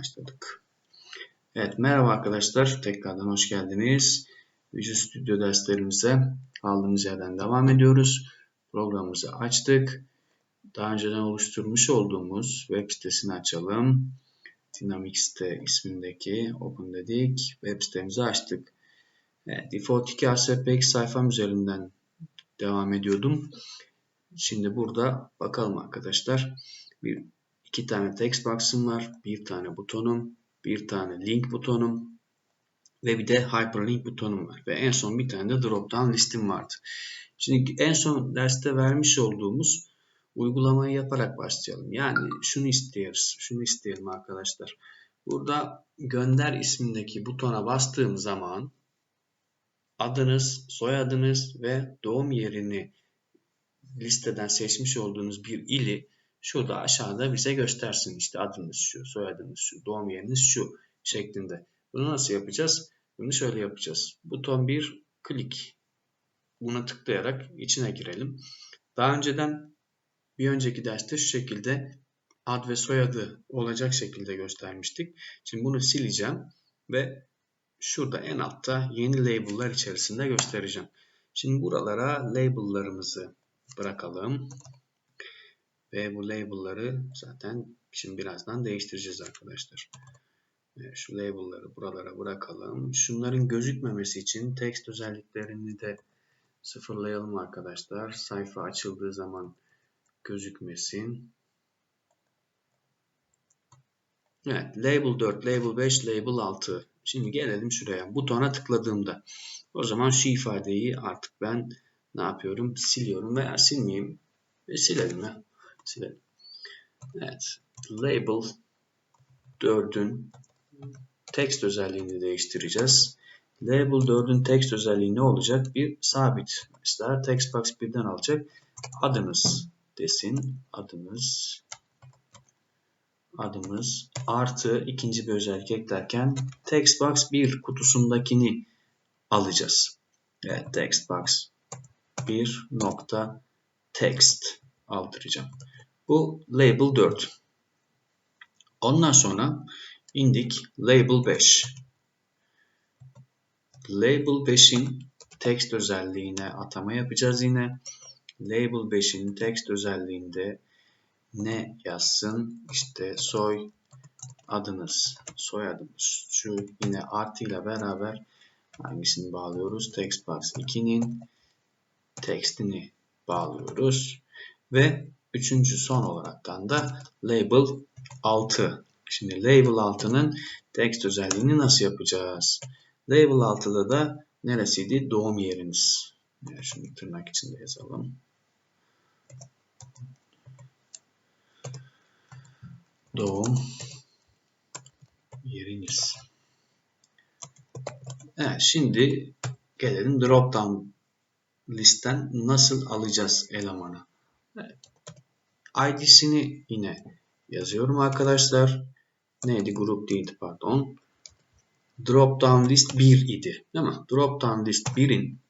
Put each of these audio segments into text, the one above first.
başladık. Evet merhaba arkadaşlar tekrardan hoş geldiniz. Visual Studio derslerimize aldığımız yerden devam ediyoruz. Programımızı açtık. Daha önceden oluşturmuş olduğumuz web sitesini açalım. Dynamics'te ismindeki open dedik. Web sitemizi açtık. Evet, default 2 ASPX sayfam üzerinden devam ediyordum. Şimdi burada bakalım arkadaşlar. Bir iki tane text box'ım var, bir tane butonum, bir tane link butonum ve bir de hyperlink butonum var. Ve en son bir tane de drop down listim vardı. Şimdi en son derste vermiş olduğumuz uygulamayı yaparak başlayalım. Yani şunu istiyoruz. Şunu isteyelim arkadaşlar. Burada gönder ismindeki butona bastığım zaman adınız, soyadınız ve doğum yerini listeden seçmiş olduğunuz bir ili şurada aşağıda bize göstersin. İşte adınız şu, soyadınız şu, doğum yeriniz şu şeklinde. Bunu nasıl yapacağız? Bunu şöyle yapacağız. Buton 1 klik. Buna tıklayarak içine girelim. Daha önceden bir önceki derste şu şekilde ad ve soyadı olacak şekilde göstermiştik. Şimdi bunu sileceğim ve şurada en altta yeni label'lar içerisinde göstereceğim. Şimdi buralara label'larımızı bırakalım. Ve bu label'ları zaten şimdi birazdan değiştireceğiz arkadaşlar. Şu label'ları buralara bırakalım. Şunların gözükmemesi için text özelliklerini de sıfırlayalım arkadaşlar. Sayfa açıldığı zaman gözükmesin. Evet, label 4, label 5, label 6. Şimdi gelelim şuraya. Butona tıkladığımda. O zaman şu ifadeyi artık ben ne yapıyorum? Siliyorum veya silmeyeyim. Ve silelim ya. Silelim. Evet. Label 4'ün text özelliğini değiştireceğiz. Label 4'ün text özelliği ne olacak? Bir sabit. Mesela text box 1'den alacak. Adınız desin. Adınız adımız artı ikinci bir özellik eklerken text box 1 kutusundakini alacağız. Evet text box 1 nokta text aldıracağım. Bu label 4. Ondan sonra indik label 5. Label 5'in text özelliğine atama yapacağız yine. Label 5'in text özelliğinde ne yazsın? İşte soy adınız, soyadımız. Şu yine artıyla beraber hangisini bağlıyoruz? Text box 2'nin textini bağlıyoruz. Ve üçüncü son olaraktan da label 6. Şimdi label 6'nın text özelliğini nasıl yapacağız? Label 6'da da neresiydi? Doğum yeriniz. Yani şunu tırnak içinde yazalım. Doğum yeriniz. Evet, şimdi gelelim drop down listten nasıl alacağız elemanı. ID'sini yine yazıyorum arkadaşlar. Neydi? Grup değildi pardon. Drop down list 1 idi. Değil mi? Drop list 1'in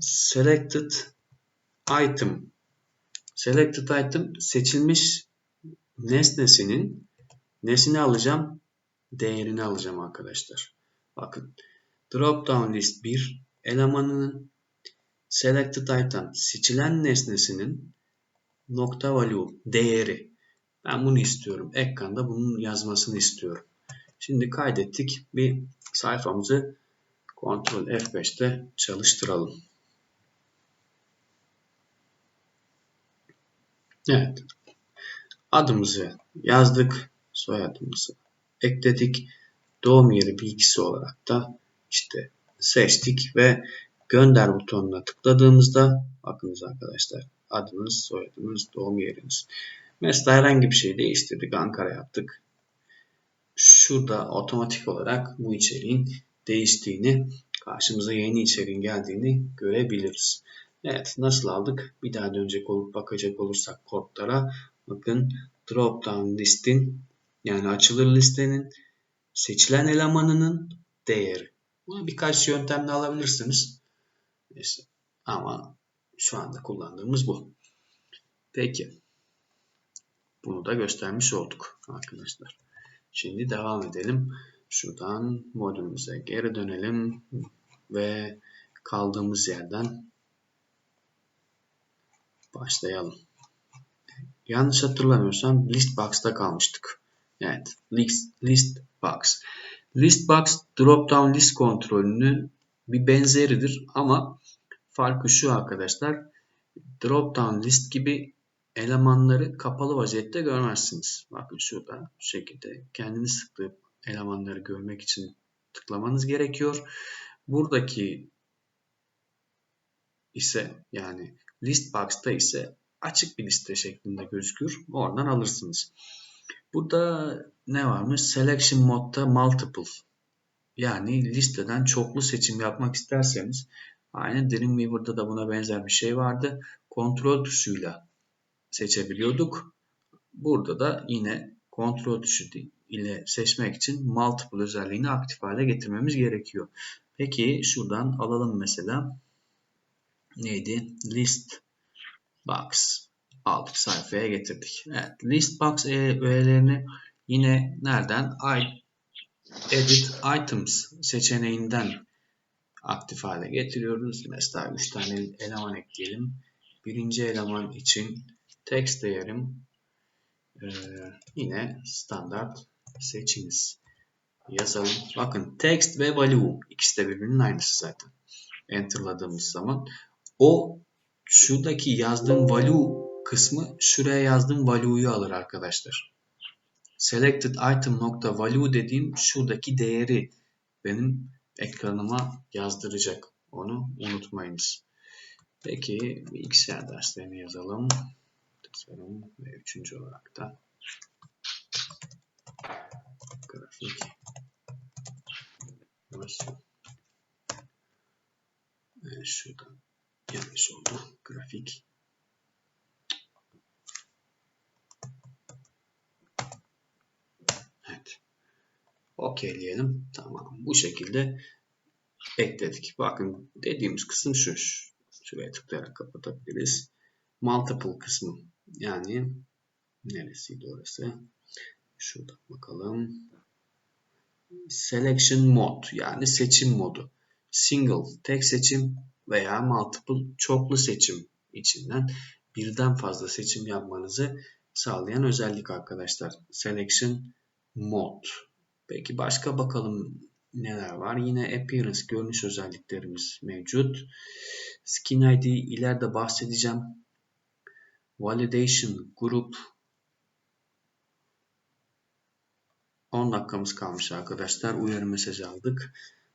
selected item selected item seçilmiş nesnesinin nesini alacağım? Değerini alacağım arkadaşlar. Bakın. Drop down list 1 elemanının selected item seçilen nesnesinin nokta value değeri. Ben bunu istiyorum. Ekranda bunun yazmasını istiyorum. Şimdi kaydettik. Bir sayfamızı Ctrl F5'te çalıştıralım. Evet. Adımızı yazdık. Soyadımızı ekledik. Doğum yeri bilgisi olarak da işte seçtik ve gönder butonuna tıkladığımızda bakınız arkadaşlar adınız, soyadınız, doğum yeriniz. Mesela herhangi bir şey değiştirdik. Ankara yaptık. Şurada otomatik olarak bu içeriğin değiştiğini, karşımıza yeni içeriğin geldiğini görebiliriz. Evet nasıl aldık? Bir daha dönecek olup bakacak olursak kodlara bakın drop down listin yani açılır listenin seçilen elemanının değeri. Bunu birkaç yöntemle alabilirsiniz. Neyse. Ama şu anda kullandığımız bu. Peki. Bunu da göstermiş olduk arkadaşlar. Şimdi devam edelim. Şuradan modülümüze geri dönelim ve kaldığımız yerden başlayalım. Yanlış hatırlamıyorsam list box'ta kalmıştık. Evet, list, list box. List box drop down list kontrolünün bir benzeridir ama farkı şu arkadaşlar. Drop down list gibi elemanları kapalı vaziyette görmezsiniz. Bakın şurada şu şekilde kendiniz tıklayıp elemanları görmek için tıklamanız gerekiyor. Buradaki ise yani list box'ta ise açık bir liste şeklinde gözükür. Oradan alırsınız. Burada ne varmış? Selection modda multiple. Yani listeden çoklu seçim yapmak isterseniz aynı Dreamweaver'da da buna benzer bir şey vardı. Kontrol tuşuyla seçebiliyorduk. Burada da yine kontrol tuşu ile seçmek için multiple özelliğini aktif hale getirmemiz gerekiyor. Peki şuradan alalım mesela. Neydi? List box aldık sayfaya getirdik. Evet, list box öğelerini yine nereden? Edit items seçeneğinden aktif hale getiriyoruz. Mesela 3 tane eleman ekleyelim. Birinci eleman için text değerim e, yine standart seçiniz. Yazalım. Bakın text ve value ikisi de birbirinin aynısı zaten. Enter'ladığımız zaman o şuradaki yazdığım value kısmı şuraya yazdığım value'yu alır arkadaşlar. Selected item nokta value dediğim şuradaki değeri benim ekranıma yazdıracak. Onu unutmayınız. Peki bilgisayar derslerini yazalım. Tasarım ve üçüncü olarak da grafik nasıl evet, şurada yanlış oldu grafik evet okeyleyelim tamam. Bu şekilde ekledik bakın dediğimiz kısım şu. Şuraya tıklayarak kapatabiliriz. Multiple kısmı. Yani neresiydi orası? Şurada bakalım. Selection mode yani seçim modu. Single tek seçim veya multiple çoklu seçim içinden birden fazla seçim yapmanızı sağlayan özellik arkadaşlar. Selection mode. Peki başka bakalım neler var? Yine appearance görünüş özelliklerimiz mevcut. Skin ID ileride bahsedeceğim. Validation grup 10 dakikamız kalmış arkadaşlar. Uyarı mesajı aldık.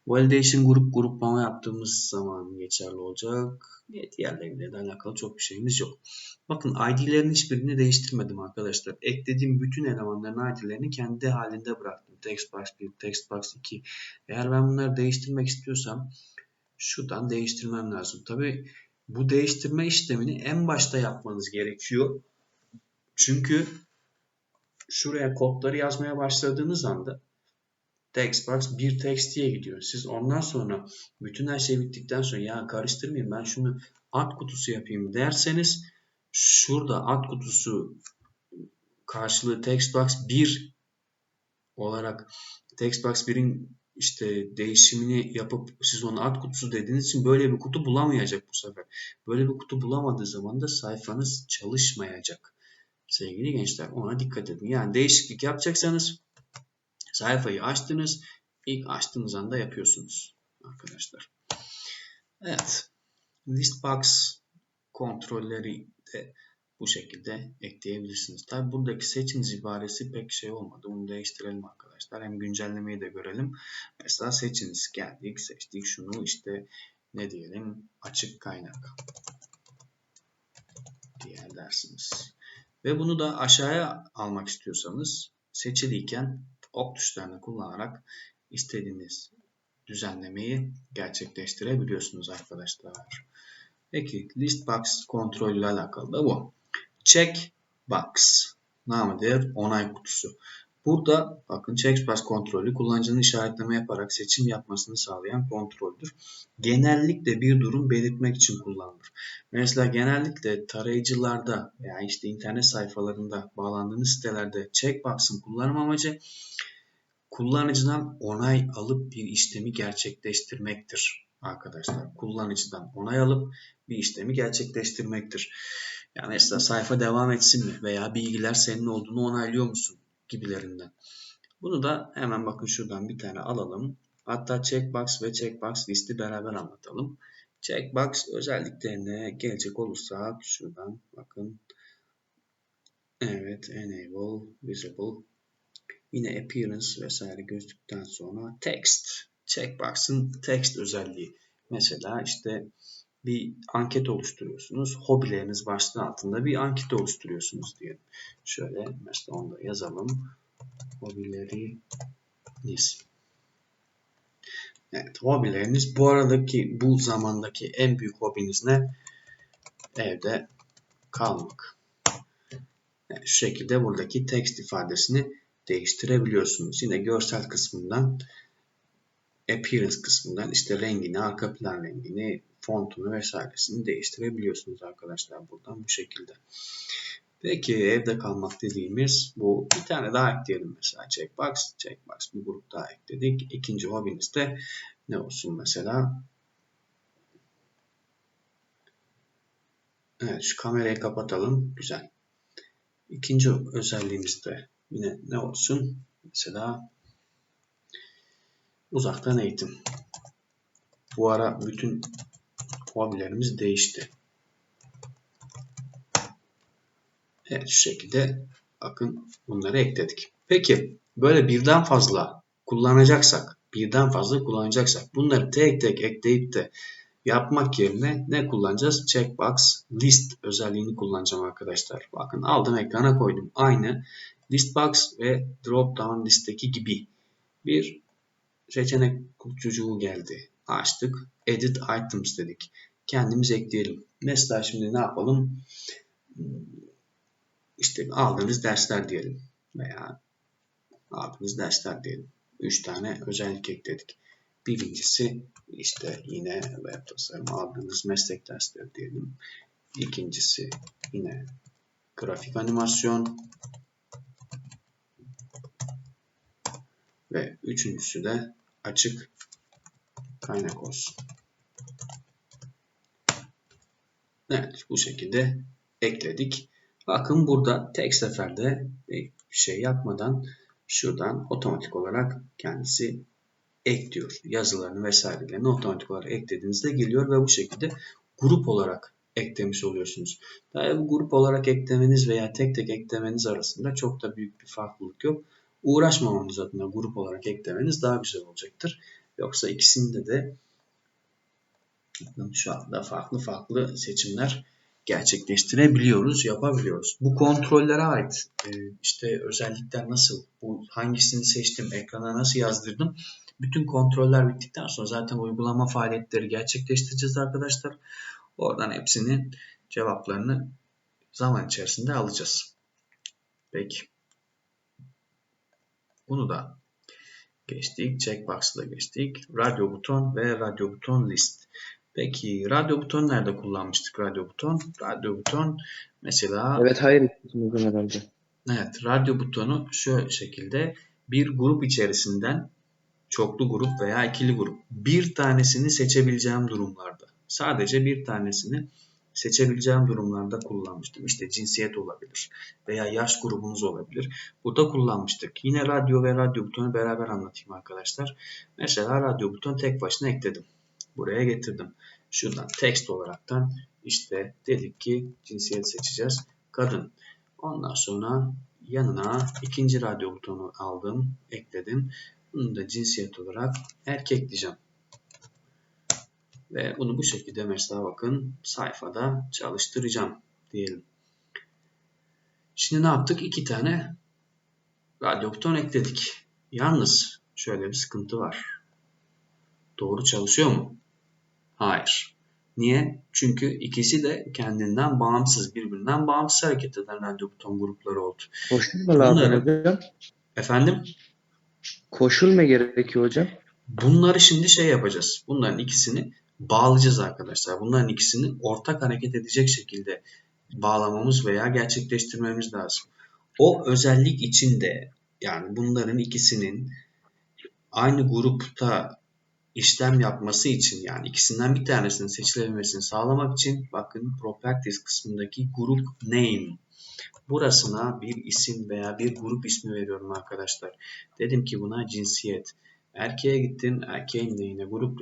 Validation grup gruplama yaptığımız zaman geçerli olacak. Diğerleriyle de alakalı çok bir şeyimiz yok. Bakın ID'lerin hiçbirini değiştirmedim arkadaşlar. Eklediğim bütün elemanların ID'lerini kendi halinde bıraktım. Textbox 1, Textbox 2. Eğer ben bunları değiştirmek istiyorsam şuradan değiştirmem lazım. Tabi bu değiştirme işlemini en başta yapmanız gerekiyor. Çünkü şuraya kodları yazmaya başladığınız anda textbox bir text diye gidiyor. Siz ondan sonra bütün her şey bittikten sonra ya karıştırmayayım ben şunu alt kutusu yapayım derseniz şurada alt kutusu karşılığı textbox 1 olarak textbox 1'in işte değişimini yapıp siz onu alt kutusu dediğiniz için böyle bir kutu bulamayacak bu sefer. Böyle bir kutu bulamadığı zaman da sayfanız çalışmayacak sevgili gençler. Ona dikkat edin. Yani değişiklik yapacaksanız sayfayı açtınız. ilk açtığınız anda yapıyorsunuz arkadaşlar. Evet. Listbox kontrolleri de bu şekilde ekleyebilirsiniz. Tabi buradaki seçiniz ibaresi pek şey olmadı. Bunu değiştirelim arkadaşlar. Hem güncellemeyi de görelim. Mesela seçiniz geldik seçtik şunu işte ne diyelim açık kaynak diye dersiniz. Ve bunu da aşağıya almak istiyorsanız seçiliyken ok tuşlarını kullanarak istediğiniz düzenlemeyi gerçekleştirebiliyorsunuz arkadaşlar. Peki list box kontrol ile alakalı da bu. Check box namıdır onay kutusu. Burada bakın checkbox kontrolü kullanıcının işaretleme yaparak seçim yapmasını sağlayan kontroldür. Genellikle bir durum belirtmek için kullanılır. Mesela genellikle tarayıcılarda veya işte internet sayfalarında bağlandığınız sitelerde checkbox'ın kullanım amacı kullanıcıdan onay alıp bir işlemi gerçekleştirmektir arkadaşlar. Kullanıcıdan onay alıp bir işlemi gerçekleştirmektir. Yani mesela sayfa devam etsin mi veya bilgiler senin olduğunu onaylıyor musun gibilerinden. Bunu da hemen bakın şuradan bir tane alalım. Hatta checkbox ve checkbox listi beraber anlatalım. Checkbox özelliklerine gelecek olursak şuradan bakın. Evet enable visible Yine appearance vesaire gözlükten sonra text. Checkbox'ın text özelliği. Mesela işte bir anket oluşturuyorsunuz. Hobileriniz başlığı altında bir anket oluşturuyorsunuz diye. Şöyle mesela onu da yazalım. Hobileriniz. Evet hobileriniz. Bu aradaki bu zamandaki en büyük hobiniz ne? Evde kalmak. Yani şu şekilde buradaki text ifadesini değiştirebiliyorsunuz. Yine görsel kısmından appearance kısmından işte rengini, arka plan rengini, fontunu vesairesini değiştirebiliyorsunuz arkadaşlar buradan bu şekilde. Peki evde kalmak dediğimiz bu bir tane daha ekleyelim mesela checkbox. Checkbox bir grup daha ekledik. İkinci hobiniz de ne olsun mesela? Evet şu kamerayı kapatalım. Güzel. İkinci özelliğimiz de Yine ne olsun? Mesela uzaktan eğitim. Bu ara bütün hobilerimiz değişti. Evet şu şekilde bakın bunları ekledik. Peki böyle birden fazla kullanacaksak, birden fazla kullanacaksak bunları tek tek ekleyip de yapmak yerine ne kullanacağız? Checkbox list özelliğini kullanacağım arkadaşlar. Bakın aldım ekrana koydum. Aynı Listbox ve Dropdown listeki gibi bir seçenek kutucuğu geldi. Açtık. Edit Items dedik. Kendimiz ekleyelim. Mesela şimdi ne yapalım? İşte aldığınız dersler diyelim. Veya aldığınız dersler diyelim. 3 tane özellik ekledik. Birincisi işte yine web tasarım aldığınız meslek dersleri diyelim. İkincisi yine grafik animasyon. Ve üçüncüsü de açık kaynak olsun. Evet bu şekilde ekledik. Bakın burada tek seferde bir şey yapmadan şuradan otomatik olarak kendisi ekliyor. Yazılarını vesairelerini otomatik olarak eklediğinizde geliyor ve bu şekilde grup olarak eklemiş oluyorsunuz. Tabii bu grup olarak eklemeniz veya tek tek eklemeniz arasında çok da büyük bir farklılık yok uğraşmamanız adına grup olarak eklemeniz daha güzel olacaktır. Yoksa ikisinde de şu anda farklı farklı seçimler gerçekleştirebiliyoruz, yapabiliyoruz. Bu kontrollere ait e, işte özellikler nasıl, bu hangisini seçtim, ekrana nasıl yazdırdım. Bütün kontroller bittikten sonra zaten uygulama faaliyetleri gerçekleştireceğiz arkadaşlar. Oradan hepsinin cevaplarını zaman içerisinde alacağız. Peki. Bunu da geçtik. Checkbox'ı da geçtik. Radyo buton ve radyo buton list. Peki radyo buton nerede kullanmıştık radyo buton? Radyo buton mesela... Evet hayır herhalde. Evet radyo butonu şu şekilde bir grup içerisinden çoklu grup veya ikili grup bir tanesini seçebileceğim durumlarda sadece bir tanesini seçebileceğim durumlarda kullanmıştım. İşte cinsiyet olabilir veya yaş grubunuz olabilir. Burada kullanmıştık. Yine radyo ve radyo butonu beraber anlatayım arkadaşlar. Mesela radyo butonu tek başına ekledim. Buraya getirdim. Şuradan text olaraktan işte dedik ki cinsiyet seçeceğiz. Kadın. Ondan sonra yanına ikinci radyo butonu aldım, ekledim. Bunu da cinsiyet olarak erkek diyeceğim. Ve bunu bu şekilde mesela bakın sayfada çalıştıracağım diyelim. Şimdi ne yaptık? İki tane radyo buton ekledik. Yalnız şöyle bir sıkıntı var. Doğru çalışıyor mu? Hayır. Niye? Çünkü ikisi de kendinden bağımsız, birbirinden bağımsız hareket eden radyo buton grupları oldu. Boşluk mu lazım hocam? Efendim? Koşul mu gerekiyor hocam? Bunları şimdi şey yapacağız. Bunların ikisini bağlayacağız arkadaşlar. Bunların ikisini ortak hareket edecek şekilde bağlamamız veya gerçekleştirmemiz lazım. O özellik içinde yani bunların ikisinin aynı grupta işlem yapması için yani ikisinden bir tanesinin seçilebilmesini sağlamak için bakın properties kısmındaki grup name burasına bir isim veya bir grup ismi veriyorum arkadaşlar. Dedim ki buna cinsiyet. Erkeğe gittim. Erkeğin de yine grup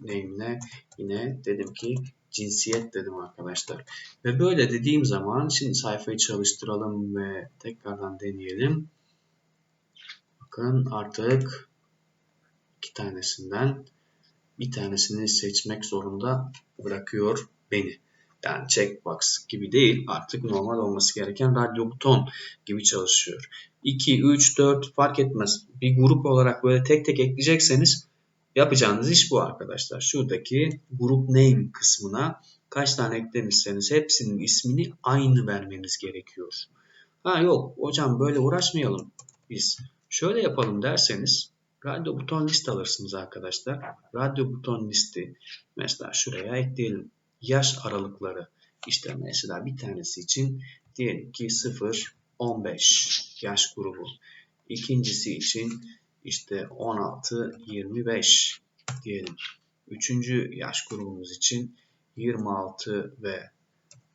name'ine yine dedim ki cinsiyet dedim arkadaşlar. Ve böyle dediğim zaman şimdi sayfayı çalıştıralım ve tekrardan deneyelim. Bakın artık iki tanesinden bir tanesini seçmek zorunda bırakıyor beni. Yani checkbox gibi değil artık normal olması gereken radyo buton gibi çalışıyor. 2, 3, 4 fark etmez. Bir grup olarak böyle tek tek ekleyecekseniz yapacağınız iş bu arkadaşlar. Şuradaki grup name kısmına kaç tane eklemişseniz hepsinin ismini aynı vermeniz gerekiyor. Ha yok hocam böyle uğraşmayalım biz. Şöyle yapalım derseniz radyo buton list alırsınız arkadaşlar. Radyo buton listi mesela şuraya ekleyelim. Yaş aralıkları işte mesela bir tanesi için diyelim ki 0-15 yaş grubu. İkincisi için işte 16-25 diyelim. Üçüncü yaş grubumuz için 26 ve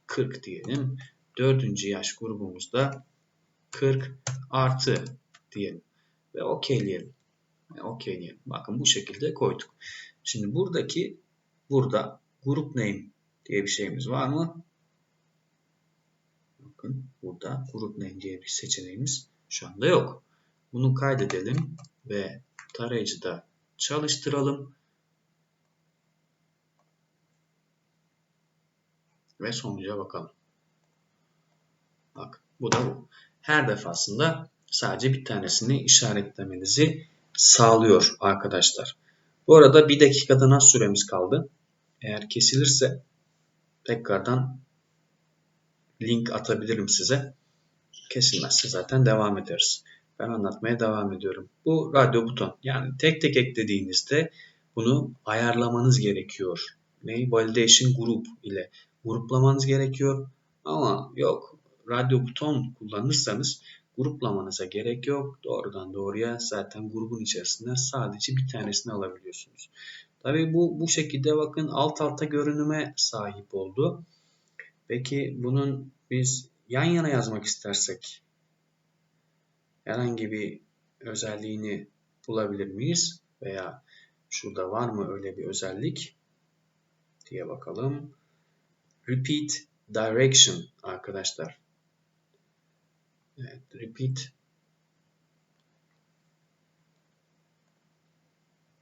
40 diyelim. Dördüncü yaş grubumuzda 40 artı diyelim. Ve okeyleyelim. Okeyleyelim. Bakın bu şekilde koyduk. Şimdi buradaki burada grup name diye bir şeyimiz var mı? Bakın burada grup name diye bir seçeneğimiz şu anda yok. Bunu kaydedelim ve tarayıcıda çalıştıralım. Ve sonuca bakalım. Bak bu da bu. Her defasında sadece bir tanesini işaretlemenizi sağlıyor arkadaşlar. Bu arada bir dakikadan az süremiz kaldı. Eğer kesilirse tekrardan link atabilirim size. Kesilmezse zaten devam ederiz. Ben anlatmaya devam ediyorum. Bu radyo buton. Yani tek tek eklediğinizde bunu ayarlamanız gerekiyor. Ne? Validation group ile gruplamanız gerekiyor. Ama yok radyo buton kullanırsanız gruplamanıza gerek yok. Doğrudan doğruya zaten grubun içerisinde sadece bir tanesini alabiliyorsunuz. Tabii bu bu şekilde bakın alt alta görünüme sahip oldu. Peki bunun biz yan yana yazmak istersek herhangi bir özelliğini bulabilir miyiz? Veya şurada var mı öyle bir özellik diye bakalım. Repeat direction arkadaşlar. Evet, repeat